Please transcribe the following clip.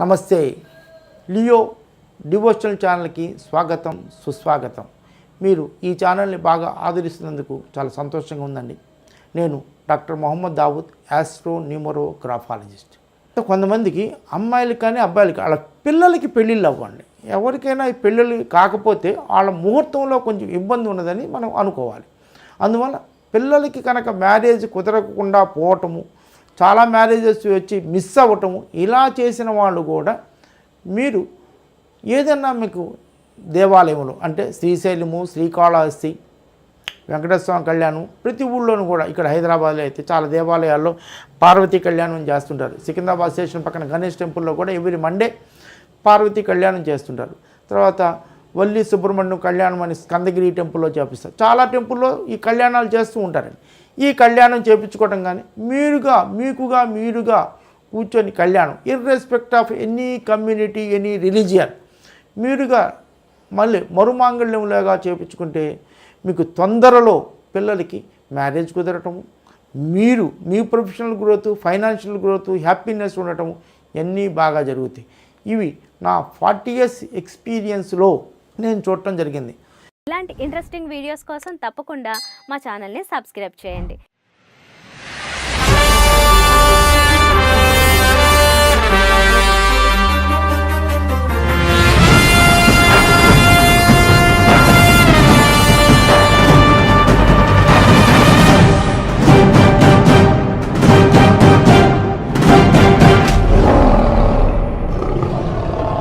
నమస్తే. Leo devotional ఛానల్కి స్వాగతం సుస్వాగతం. మీరు ఈ ఛానల్ని బాగా ఆదరిస్తున్నందుకు చాలా సంతోషంగా ఉందండి. నేను doctor Mohammed Dawood astro numerographologist కొంతమందికి అమ్మాయిలకి కానీ అబ్బాయిలకి వాళ్ళ పిల్లలకి పెళ్ళిళ్ళు అవ్వండి. ఎవరికైనా ఈ పెళ్ళిళ్ళు కాకపోతే వాళ్ళ ముహూర్తంలో కొంచెం ఇబ్బంది ఉన్నదని మనం అనుకోవాలి. అందువల్ల పిల్లలకి కనుక మ్యారేజ్ కుదరకుండా పోవటము చాలా మ్యారేజెస్ వచ్చి మిస్ అవ్వటము ఇలా చేసిన వాళ్ళు కూడా మీరు ఏదన్నా మీకు దేవాలయములు అంటే శ్రీశైలము శ్రీకాళహస్తి వెంకటేశ్వర కళ్యాణం ప్రతి ఊళ్ళోనూ కూడా ఇక్కడ హైదరాబాద్లో అయితే చాలా దేవాలయాల్లో పార్వతీ కళ్యాణం చేస్తుంటారు. సికింద్రాబాద్ స్టేషన్ పక్కన గణేష్ టెంపుల్లో కూడా ఎవ్రీ మండే పార్వతీ కళ్యాణం చేస్తుంటారు. తర్వాత వల్లి సుబ్రహ్మణ్యం కళ్యాణం అని స్కందగిరి టెంపుల్లో చేపిస్తారు. చాలా టెంపుల్లో ఈ కళ్యాణాలు చేస్తూ ఉంటారండి. ఈ కళ్యాణం చేపించుకోవటం కానీ మీరుగా మీకుగా మీరుగా కూర్చొని కళ్యాణం. Irrespect of any community any religion మీరుగా మళ్ళీ మరుమాంగళ్యంలాగా చేపించుకుంటే మీకు తొందరలో పిల్లలకి మ్యారేజ్ కుదరటము మీరు మీ professional growth financial growth happiness ఉండటము ఇవన్నీ బాగా జరుగుతాయి. ఇవి నా ఫార్టీ ఇయర్స్ ఎక్స్పీరియన్స్లో నేను చూడటం జరిగింది. ఇలాంటి ఇంట్రెస్టింగ్ వీడియోస్ కోసం తప్పకుండా మా ఛానల్ని సబ్స్క్రైబ్ చేయండి.